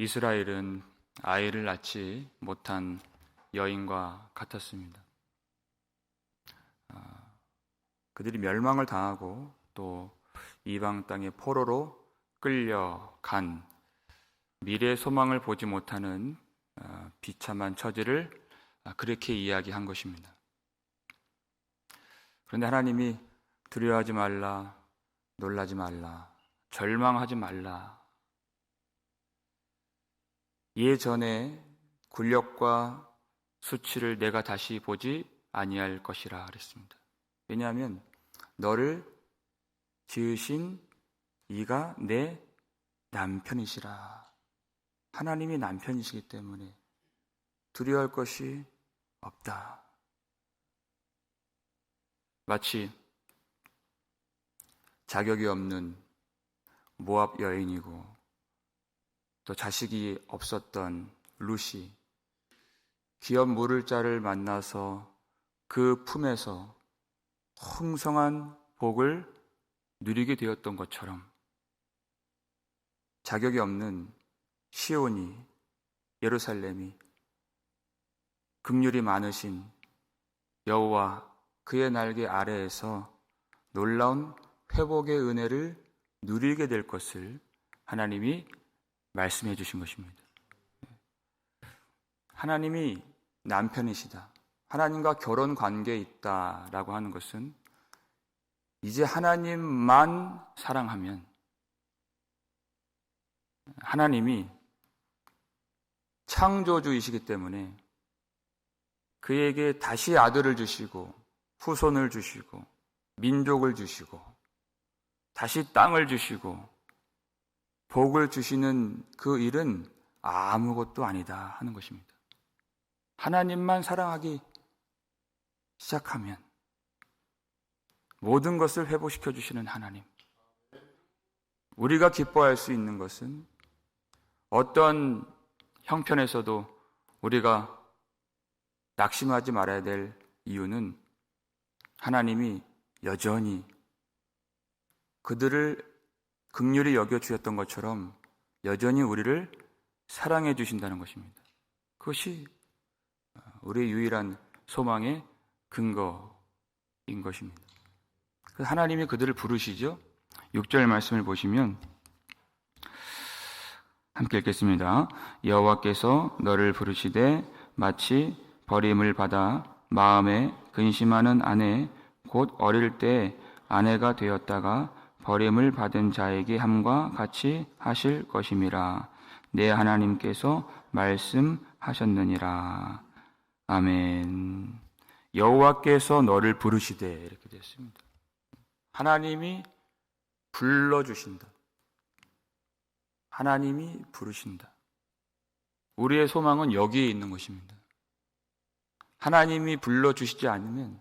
이스라엘은 아이를 낳지 못한 여인과 같았습니다. 아, 그들이 멸망을 당하고 또 이방 땅의 포로로 끌려간 미래 소망을 보지 못하는 아, 비참한 처지를 아, 그렇게 이야기한 것입니다. 그런데 하나님이 두려워하지 말라, 놀라지 말라, 절망하지 말라. 예전에 굴력과 수치를 내가 다시 보지 아니할 것이라 그랬습니다. 왜냐하면 너를 지으신 이가 내 남편이시라. 하나님이 남편이시기 때문에 두려워할 것이 없다. 마치 자격이 없는 모압 여인이고 또 자식이 없었던 루시. 기업 물을 자를 만나서 그 품에서 풍성한 복을 누리게 되었던 것처럼 자격이 없는 시온이 예루살렘이 긍휼이 많으신 여호와 그의 날개 아래에서 놀라운 회복의 은혜를 누리게 될 것을 하나님이 말씀해 주신 것입니다. 하나님이 남편이시다. 하나님과 결혼 관계에 있다라고 하는 것은 이제 하나님만 사랑하면 하나님이 창조주이시기 때문에 그에게 다시 아들을 주시고 후손을 주시고 민족을 주시고 다시 땅을 주시고 복을 주시는 그 일은 아무것도 아니다 하는 것입니다. 하나님만 사랑하기 시작하면 모든 것을 회복시켜 주시는 하나님. 우리가 기뻐할 수 있는 것은 어떤 형편에서도 우리가 낙심하지 말아야 될 이유는 하나님이 여전히 그들을 극률이 여겨 주셨던 것처럼 여전히 우리를 사랑해 주신다는 것입니다. 그것이 우리의 유일한 소망의 근거인 것입니다. 하나님이 그들을 부르시죠. 6절 말씀을 보시면 함께 읽겠습니다. 여호와께서 너를 부르시되 마치 버림을 받아 마음에 근심하는 아내 곧 어릴 때 아내가 되었다가 버림을 받은 자에게 함과 같이 하실 것임이라 내 하나님께서 말씀하셨느니라 아멘. 여호와께서 너를 부르시되 이렇게 됐습니다. 하나님이 불러 주신다. 하나님이 부르신다. 우리의 소망은 여기에 있는 것입니다. 하나님이 불러 주시지 않으면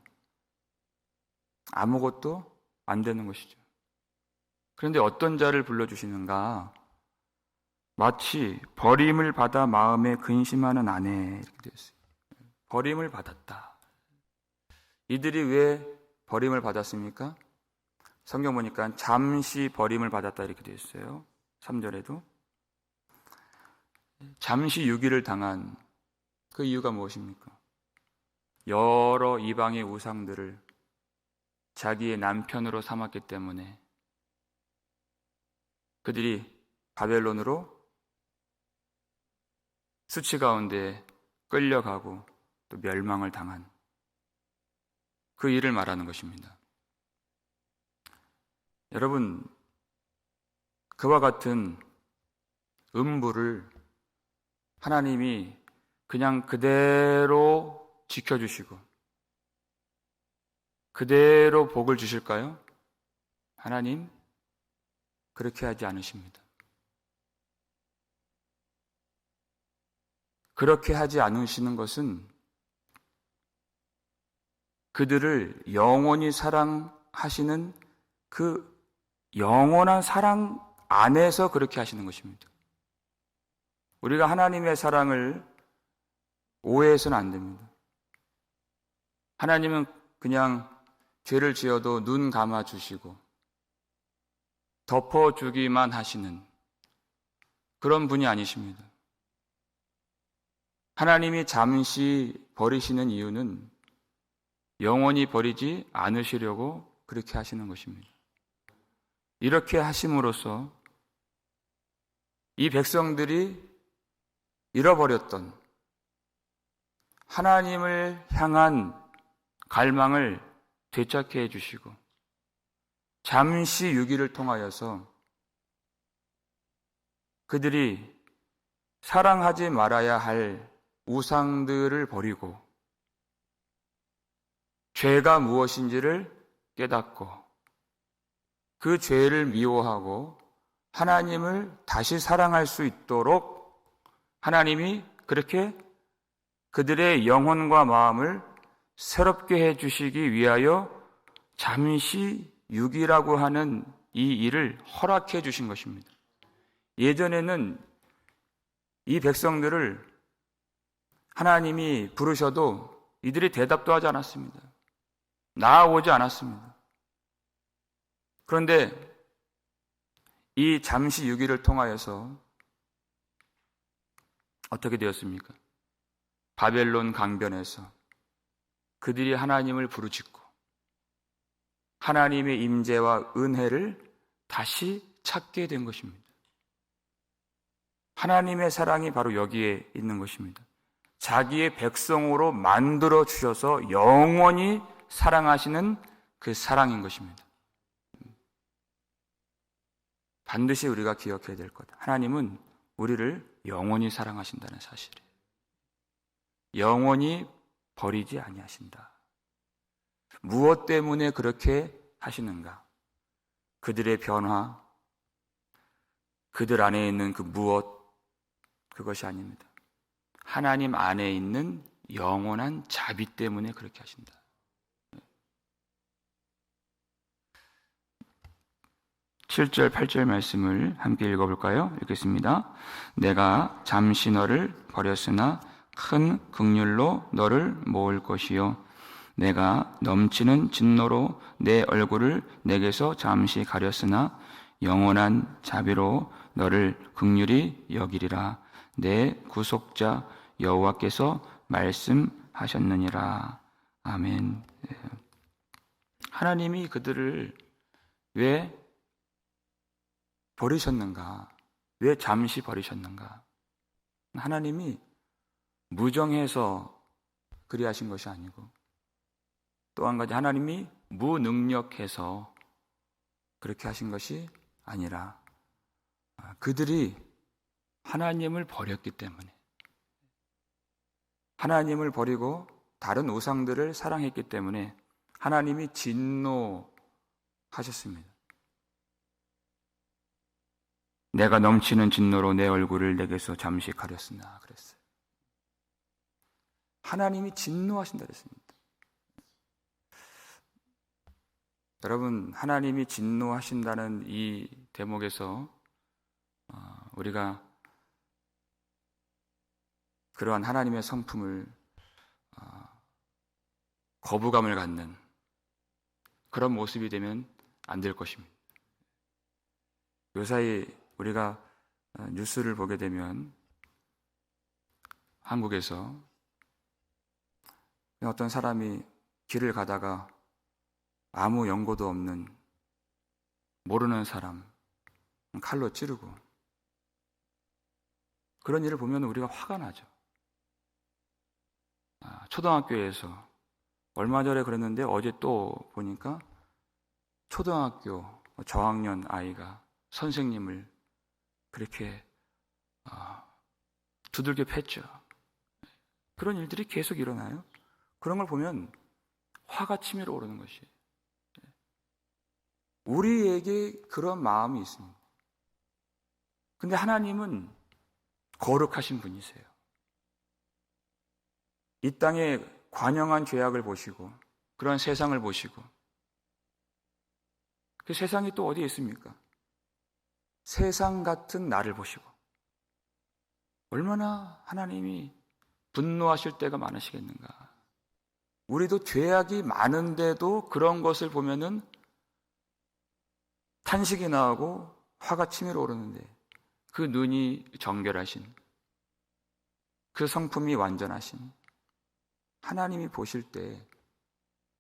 아무것도 안 되는 것이죠. 그런데 어떤 자를 불러주시는가? 마치 버림을 받아 마음에 근심하는 아내 이렇게 되었어요. 버림을 받았다. 이들이 왜 버림을 받았습니까? 성경 보니까 잠시 버림을 받았다 이렇게 되어 있어요. 3절에도. 잠시 유기를 당한 그 이유가 무엇입니까? 여러 이방의 우상들을 자기의 남편으로 삼았기 때문에 그들이 바벨론으로 수치 가운데 끌려가고 또 멸망을 당한 그 일을 말하는 것입니다. 여러분, 그와 같은 음부를 하나님이 그냥 그대로 지켜주시고 그대로 복을 주실까요? 하나님, 그렇게 하지 않으십니다. 그렇게 하지 않으시는 것은 그들을 영원히 사랑하시는 그 영원한 사랑 안에서 그렇게 하시는 것입니다. 우리가 하나님의 사랑을 오해해서는 안 됩니다. 하나님은 그냥 죄를 지어도 눈 감아 주시고 덮어주기만 하시는 그런 분이 아니십니다. 하나님이 잠시 버리시는 이유는 영원히 버리지 않으시려고 그렇게 하시는 것입니다. 이렇게 하심으로써 이 백성들이 잃어버렸던 하나님을 향한 갈망을 되찾게 해주시고 잠시 유기를 통하여서 그들이 사랑하지 말아야 할 우상들을 버리고 죄가 무엇인지를 깨닫고 그 죄를 미워하고 하나님을 다시 사랑할 수 있도록 하나님이 그렇게 그들의 영혼과 마음을 새롭게 해 주시기 위하여 잠시 육이라고 하는 이 일을 허락해 주신 것입니다. 예전에는 이 백성들을 하나님이 부르셔도 이들이 대답도 하지 않았습니다. 나아오지 않았습니다. 그런데 이 잠시 유기를 통하여서 어떻게 되었습니까? 바벨론 강변에서 그들이 하나님을 부르짖고 하나님의 임재와 은혜를 다시 찾게 된 것입니다. 하나님의 사랑이 바로 여기에 있는 것입니다. 자기의 백성으로 만들어 주셔서 영원히 사랑하시는 그 사랑인 것입니다. 반드시 우리가 기억해야 될 것. 하나님은 우리를 영원히 사랑하신다는 사실이에요. 영원히 버리지 아니하신다. 무엇 때문에 그렇게 하시는가? 그들의 변화, 그들 안에 있는 그 무엇, 그것이 아닙니다. 하나님 안에 있는 영원한 자비 때문에 그렇게 하신다. 7절, 8절 말씀을 함께 읽어볼까요? 읽겠습니다. 내가 잠시 너를 버렸으나 큰 극률로 너를 모을 것이요. 내가 넘치는 진노로 내 얼굴을 내게서 잠시 가렸으나 영원한 자비로 너를 극률이 여기리라. 내 구속자 여호와께서 말씀하셨느니라. 아멘. 하나님이 그들을 왜 버리셨는가? 왜 잠시 버리셨는가? 하나님이 무정해서 그리하신 것이 아니고 또 한 가지 하나님이 무능력해서 그렇게 하신 것이 아니라 그들이 하나님을 버렸기 때문에 하나님을 버리고 다른 우상들을 사랑했기 때문에 하나님이 진노하셨습니다. 내가 넘치는 진노로 내 얼굴을 내게서 잠시 가렸으나 그랬어요. 하나님이 진노하신다 그랬습니다. 여러분, 하나님이 진노하신다는 이 대목에서 어, 우리가 그러한 하나님의 성품을 어, 거부감을 갖는 그런 모습이 되면 안 될 것입니다. 요사이 우리가 어, 뉴스를 보게 되면 한국에서 어떤 사람이 길을 가다가 아무 연고도 없는 모르는 사람 칼로 찌르고 그런 일을 보면 우리가 화가 나죠. 아, 초등학교에서 얼마 전에 그랬는데 어제 또 보니까 초등학교 저학년 아이가 선생님을 그렇게 어, 두들겨 팼죠. 그런 일들이 계속 일어나요. 그런 걸 보면 화가 치밀어 오르는 것이. 우리에게 그런 마음이 있습니다. 근데 하나님은 거룩하신 분이세요. 이 땅에 관영한 죄악을 보시고 그런 세상을 보시고 그 세상이 또 어디에 있습니까? 세상 같은 나를 보시고 얼마나 하나님이 분노하실 때가 많으시겠는가. 우리도 죄악이 많은데도 그런 것을 보면은 탄식이 나오고 화가 치밀어 오르는데 그 눈이 정결하신 그 성품이 완전하신 하나님이 보실 때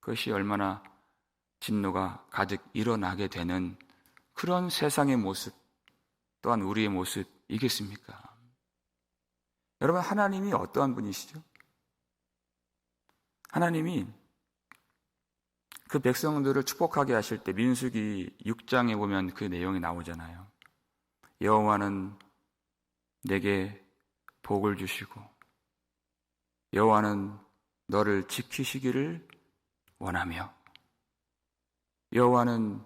그것이 얼마나 진노가 가득 일어나게 되는 그런 세상의 모습 또한 우리의 모습이겠습니까? 여러분 하나님이 어떠한 분이시죠? 하나님이 그 백성들을 축복하게 하실 때 민수기 6장에 보면 그 내용이 나오잖아요. 여호와는 내게 복을 주시고 여호와는 너를 지키시기를 원하며 여호와는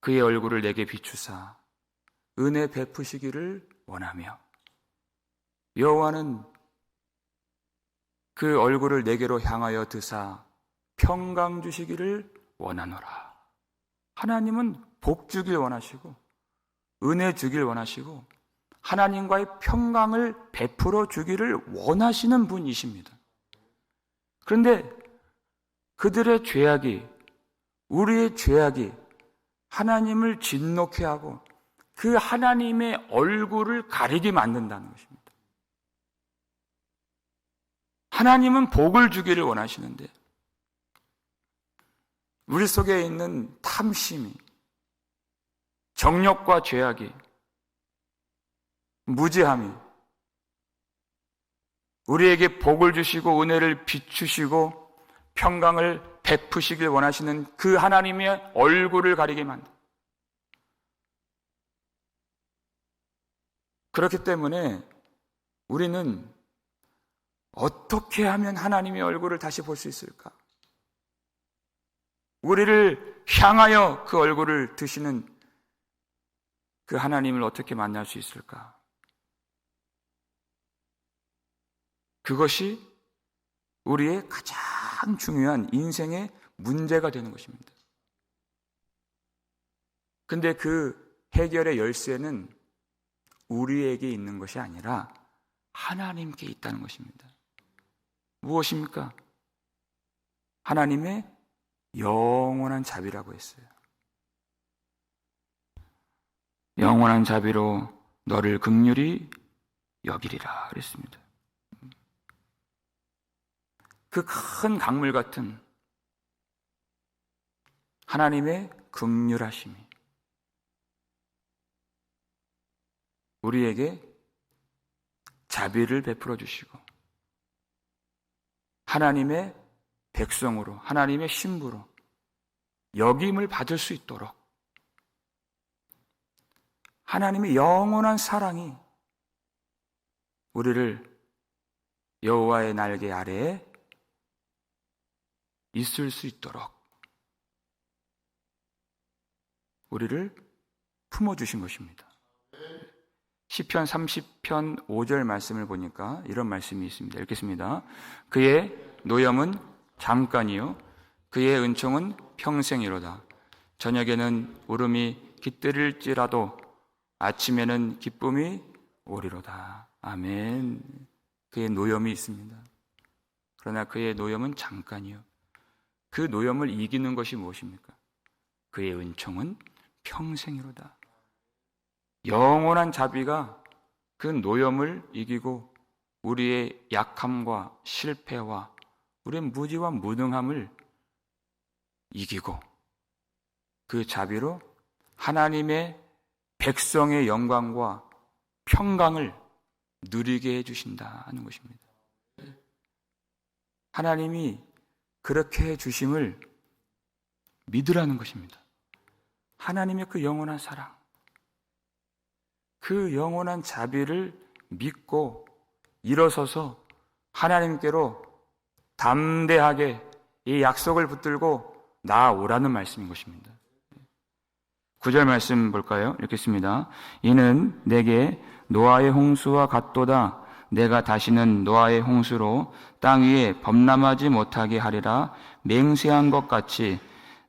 그의 얼굴을 내게 비추사 은혜 베푸시기를 원하며 여호와는 그 얼굴을 내게로 향하여 드사 평강 주시기를 원하노라. 하나님은 복 주길 원하시고 은혜 주길 원하시고 하나님과의 평강을 베풀어 주기를 원하시는 분이십니다. 그런데 그들의 죄악이 우리의 죄악이 하나님을 진노케 하고 그 하나님의 얼굴을 가리게 만든다는 것입니다. 하나님은 복을 주기를 원하시는데 우리 속에 있는 탐심이 정욕과 죄악이 무지함이 우리에게 복을 주시고 은혜를 비추시고 평강을 베푸시길 원하시는 그 하나님의 얼굴을 가리게 만든 그렇기 때문에 우리는 어떻게 하면 하나님의 얼굴을 다시 볼 수 있을까? 우리를 향하여 그 얼굴을 드시는 그 하나님을 어떻게 만날 수 있을까? 그것이 우리의 가장 중요한 인생의 문제가 되는 것입니다. 근데 그 해결의 열쇠는 우리에게 있는 것이 아니라 하나님께 있다는 것입니다. 무엇입니까? 하나님의 영원한 자비라고 했어요. 영원한 자비로 너를 극률이 여기리라 그랬습니다. 그 큰 강물 같은 하나님의 극률하심이 우리에게 자비를 베풀어 주시고 하나님의 백성으로 하나님의 신부로 역임을 받을 수 있도록 하나님의 영원한 사랑이 우리를 여호와의 날개 아래에 있을 수 있도록 우리를 품어 주신 것입니다. 시편 30편 5절 말씀을 보니까 이런 말씀이 있습니다. 읽겠습니다. 그의 노염은 잠깐이요 그의 은총은 평생이로다. 저녁에는 울음이 깃들일지라도 아침에는 기쁨이 오리로다. 아멘. 그의 노염이 있습니다. 그러나 그의 노염은 잠깐이요. 그 노염을 이기는 것이 무엇입니까? 그의 은총은 평생이로다. 영원한 자비가 그 노염을 이기고 우리의 약함과 실패와 우리의 무지와 무능함을 이기고 그 자비로 하나님의 백성의 영광과 평강을 누리게 해주신다는 것입니다. 하나님이 그렇게 해주심을 믿으라는 것입니다. 하나님의 그 영원한 사랑, 그 영원한 자비를 믿고 일어서서 하나님께로 담대하게 이 약속을 붙들고 나아오라는 말씀인 것입니다. 구절 말씀 볼까요? 읽겠습니다. 이는 내게 노아의 홍수와 같도다. 내가 다시는 노아의 홍수로 땅 위에 범람하지 못하게 하리라 맹세한 것 같이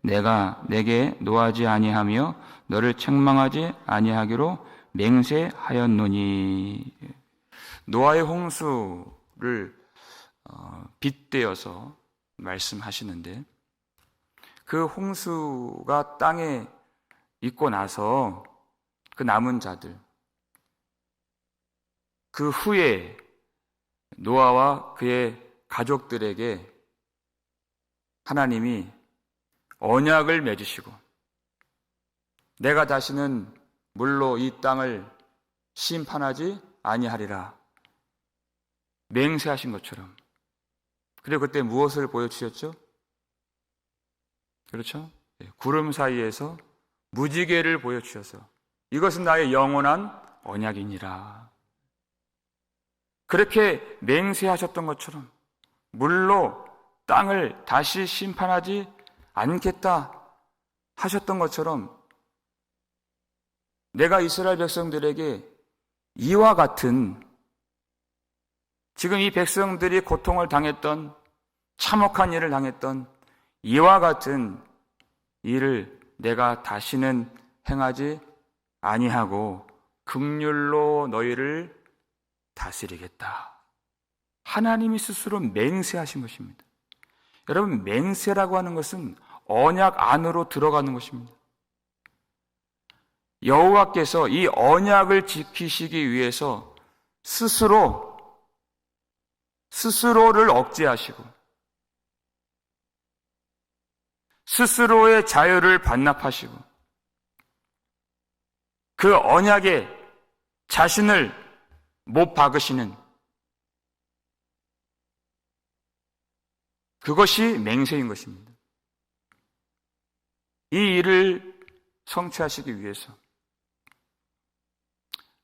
내가 내게 노하지 아니하며 너를 책망하지 아니하기로 맹세하였노니 노아의 홍수를 어, 빗대어서 말씀하시는데 그 홍수가 땅에 있고 나서 그 남은 자들 그 후에 노아와 그의 가족들에게 하나님이 언약을 맺으시고 내가 다시는 물로 이 땅을 심판하지 아니하리라. 맹세하신 것처럼 그리고 그때 무엇을 보여주셨죠? 그렇죠? 예, 구름 사이에서 무지개를 보여주셔서 이것은 나의 영원한 언약이니라. 그렇게 맹세하셨던 것처럼 물로 땅을 다시 심판하지 않겠다 하셨던 것처럼 내가 이스라엘 백성들에게 이와 같은 지금 이 백성들이 고통을 당했던 참혹한 일을 당했던 이와 같은 일을 내가 다시는 행하지 아니하고 극률로 너희를 다스리겠다. 하나님이 스스로 맹세하신 것입니다. 여러분 맹세라고 하는 것은 언약 안으로 들어가는 것입니다. 여호와께서 이 언약을 지키시기 위해서 스스로 스스로를 억제하시고 스스로의 자유를 반납하시고 그 언약에 자신을 못 박으시는 그것이 맹세인 것입니다. 이 일을 성취하시기 위해서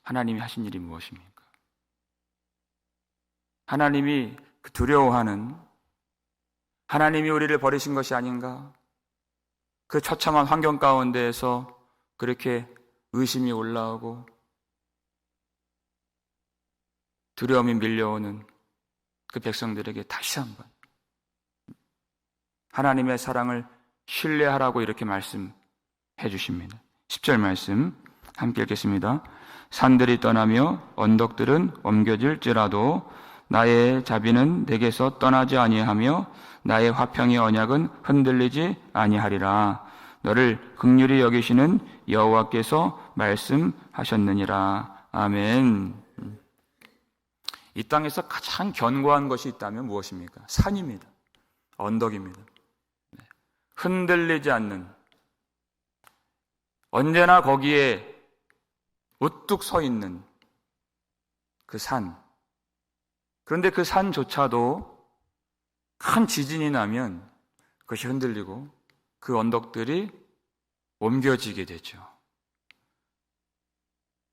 하나님이 하신 일이 무엇입니까? 하나님이 그 두려워하는 하나님이 우리를 버리신 것이 아닌가? 그 처참한 환경 가운데에서 그렇게 의심이 올라오고 두려움이 밀려오는 그 백성들에게 다시 한번 하나님의 사랑을 신뢰하라고 이렇게 말씀해 주십니다. 10절 말씀 함께 읽겠습니다. 산들이 떠나며 언덕들은 옮겨질지라도 나의 자비는 내게서 떠나지 아니하며 나의 화평의 언약은 흔들리지 아니하리라. 너를 극률히 여기시는 여호와께서 말씀하셨느니라. 아멘. 이 땅에서 가장 견고한 것이 있다면 무엇입니까? 산입니다. 언덕입니다. 네. 흔들리지 않는 언제나 거기에 우뚝 서 있는 그 산. 그런데 그 산조차도 큰 지진이 나면 그것이 흔들리고 그 언덕들이 옮겨지게 되죠.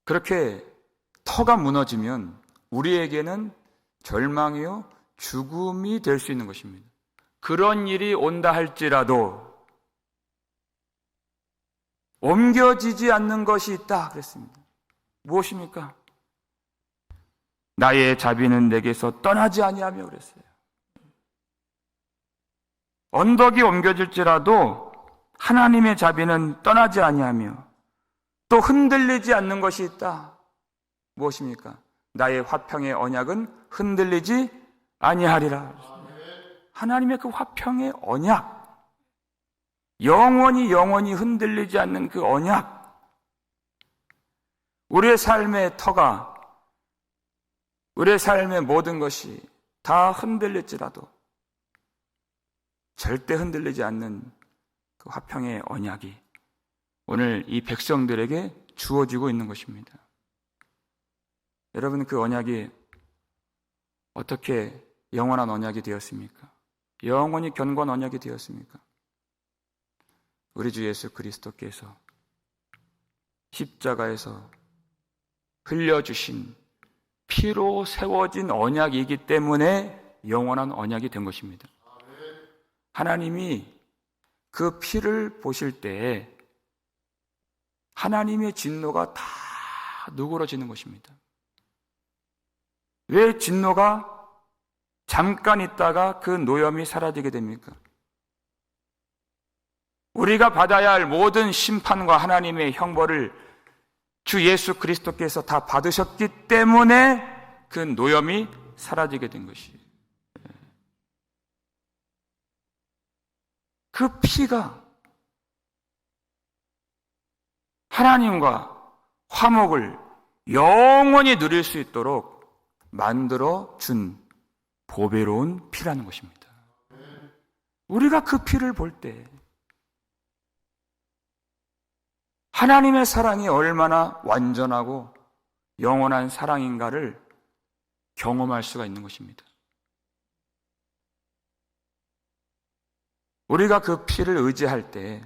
그렇게 터가 무너지면 우리에게는 절망이요, 죽음이 될 수 있는 것입니다. 그런 일이 온다 할지라도 옮겨지지 않는 것이 있다 그랬습니다. 무엇입니까? 나의 자비는 내게서 떠나지 아니하며 그랬어요. 언덕이 옮겨질지라도 하나님의 자비는 떠나지 아니하며 또 흔들리지 않는 것이 있다. 무엇입니까? 나의 화평의 언약은 흔들리지 아니하리라. 하나님의 그 화평의 언약, 영원히 영원히 흔들리지 않는 그 언약, 우리의 삶의 터가, 우리의 삶의 모든 것이 다 흔들릴지라도 절대 흔들리지 않는 그 화평의 언약이 오늘 이 백성들에게 주어지고 있는 것입니다. 여러분 그 언약이 어떻게 영원한 언약이 되었습니까? 영원히 견고한 언약이 되었습니까? 우리 주 예수 그리스도께서 십자가에서 흘려주신 피로 세워진 언약이기 때문에 영원한 언약이 된 것입니다. 하나님이 그 피를 보실 때 하나님의 진노가 다 누그러지는 것입니다. 왜 진노가 잠깐 있다가 그 노염이 사라지게 됩니까? 우리가 받아야 할 모든 심판과 하나님의 형벌을 주 예수 그리스도께서 다 받으셨기 때문에 그 노염이 사라지게 된 것이에요. 그 피가 하나님과 화목을 영원히 누릴 수 있도록 만들어 준 보배로운 피라는 것입니다. 우리가 그 피를 볼 때 하나님의 사랑이 얼마나 완전하고 영원한 사랑인가를 경험할 수가 있는 것입니다. 우리가 그 피를 의지할 때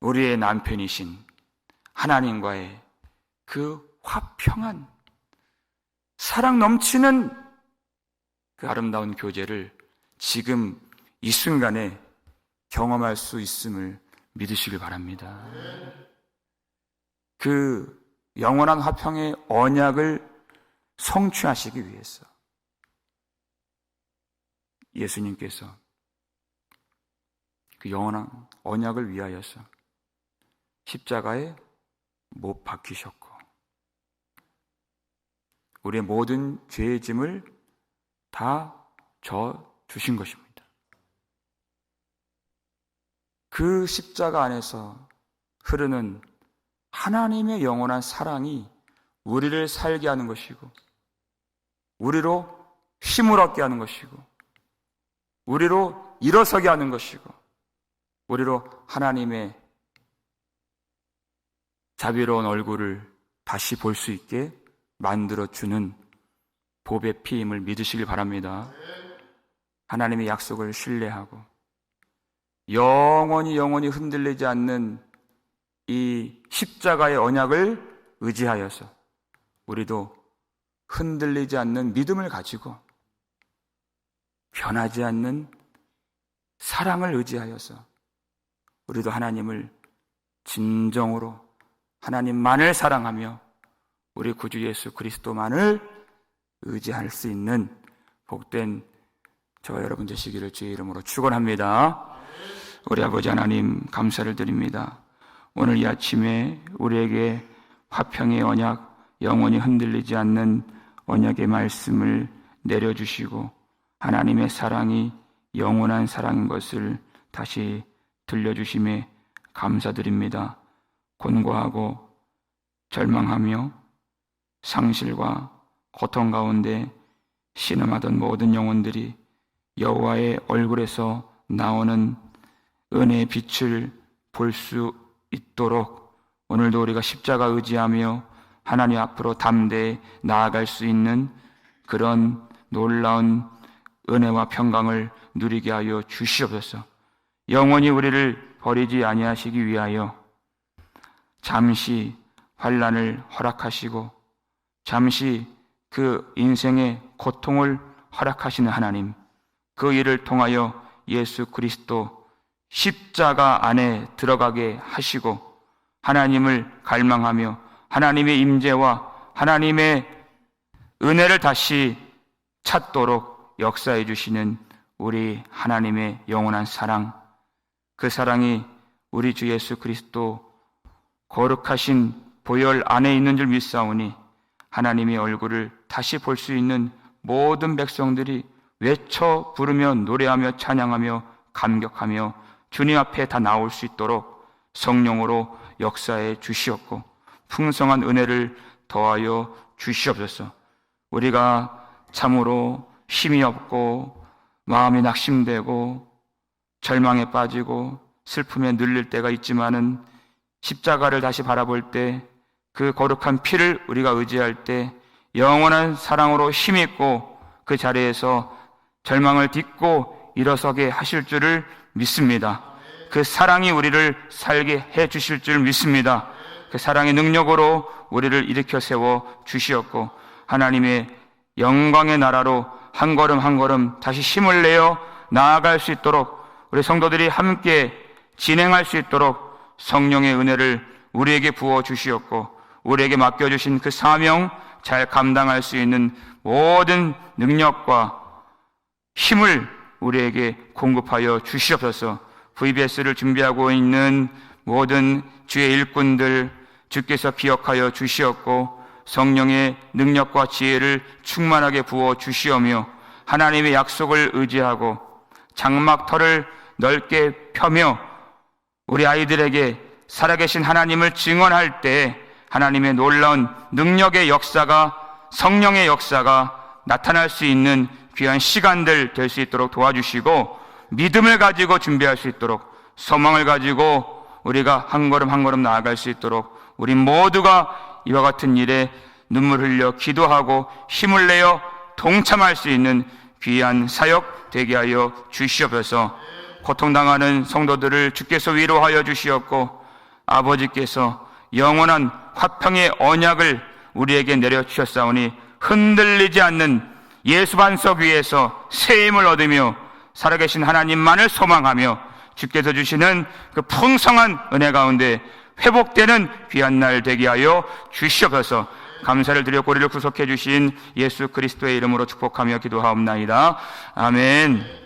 우리의 남편이신 하나님과의 그 화평한 사랑 넘치는 그 아름다운 교제를 지금 이 순간에 경험할 수 있음을 믿으시길 바랍니다. 그 영원한 화평의 언약을 성취하시기 위해서 예수님께서 그 영원한 언약을 위하여서 십자가에 못 박히셨고 우리의 모든 죄의 짐을 다 져 주신 것입니다. 그 십자가 안에서 흐르는 하나님의 영원한 사랑이 우리를 살게 하는 것이고 우리로 힘을 얻게 하는 것이고 우리로 일어서게 하는 것이고 우리로 하나님의 자비로운 얼굴을 다시 볼 수 있게 만들어 주는 복의 피임을 믿으시길 바랍니다. 하나님의 약속을 신뢰하고 영원히 영원히 흔들리지 않는 이 십자가의 언약을 의지하여서 우리도 흔들리지 않는 믿음을 가지고 변하지 않는 사랑을 의지하여서 우리도 하나님을 진정으로 하나님만을 사랑하며 우리 구주 예수 그리스도만을 의지할 수 있는 복된 저와 여러분 되시기를 주의 이름으로 축원합니다. 우리 아버지 하나님 감사를 드립니다. 오늘 이 아침에 우리에게 화평의 언약, 영원히 흔들리지 않는 언약의 말씀을 내려주시고 하나님의 사랑이 영원한 사랑인 것을 다시 들려주심에 감사드립니다. 곤고하고 절망하며 상실과 고통 가운데 신음하던 모든 영혼들이 여호와의 얼굴에서 나오는 은혜의 빛을 볼 수 있도록 오늘도 우리가 십자가 의지하며 하나님 앞으로 담대히 나아갈 수 있는 그런 놀라운 은혜와 평강을 누리게 하여 주시옵소서. 영원히 우리를 버리지 아니하시기 위하여 잠시 환란을 허락하시고 잠시 그 인생의 고통을 허락하시는 하나님 그 일을 통하여 예수 그리스도 십자가 안에 들어가게 하시고 하나님을 갈망하며 하나님의 임재와 하나님의 은혜를 다시 찾도록 역사해 주시는 우리 하나님의 영원한 사랑 그 사랑이 우리 주 예수 그리스도 거룩하신 보혈 안에 있는 줄 믿사오니 하나님의 얼굴을 다시 볼 수 있는 모든 백성들이 외쳐 부르며 노래하며 찬양하며 감격하며 주님 앞에 다 나올 수 있도록 성령으로 역사해 주시옵고 풍성한 은혜를 더하여 주시옵소서. 우리가 참으로 힘이 없고 마음이 낙심되고 절망에 빠지고 슬픔에 눌릴 때가 있지만은 십자가를 다시 바라볼 때 그 거룩한 피를 우리가 의지할 때 영원한 사랑으로 힘있고 그 자리에서 절망을 딛고 일어서게 하실 줄을 믿습니다. 그 사랑이 우리를 살게 해 주실 줄 믿습니다. 그 사랑의 능력으로 우리를 일으켜 세워 주시었고 하나님의 영광의 나라로 한 걸음 한 걸음 다시 힘을 내어 나아갈 수 있도록 우리 성도들이 함께 진행할 수 있도록 성령의 은혜를 우리에게 부어 주시었고 우리에게 맡겨 주신 그 사명 잘 감당할 수 있는 모든 능력과 힘을 우리에게 공급하여 주시옵소서. VBS를 준비하고 있는 모든 주의 일꾼들 주께서 기억하여 주시었고 성령의 능력과 지혜를 충만하게 부어 주시오며 하나님의 약속을 의지하고 장막터를 넓게 펴며 우리 아이들에게 살아계신 하나님을 증언할 때 하나님의 놀라운 능력의 역사가 성령의 역사가 나타날 수 있는 귀한 시간들 될 수 있도록 도와주시고 믿음을 가지고 준비할 수 있도록 소망을 가지고 우리가 한 걸음 한 걸음 나아갈 수 있도록 우리 모두가 이와 같은 일에 눈물 흘려 기도하고 힘을 내어 동참할 수 있는 귀한 사역 되게 하여 주시옵소서. 고통당하는 성도들을 주께서 위로하여 주시었고 아버지께서 영원한 화평의 언약을 우리에게 내려주셨사오니 흔들리지 않는 예수 반석 위에서 새 힘을 얻으며 살아계신 하나님만을 소망하며 주께서 주시는 그 풍성한 은혜 가운데 회복되는 귀한 날 되게 하여 주시옵소서 감사를 드려 고리를 구속해 주신 예수 그리스도의 이름으로 축복하며 기도하옵나이다. 아멘.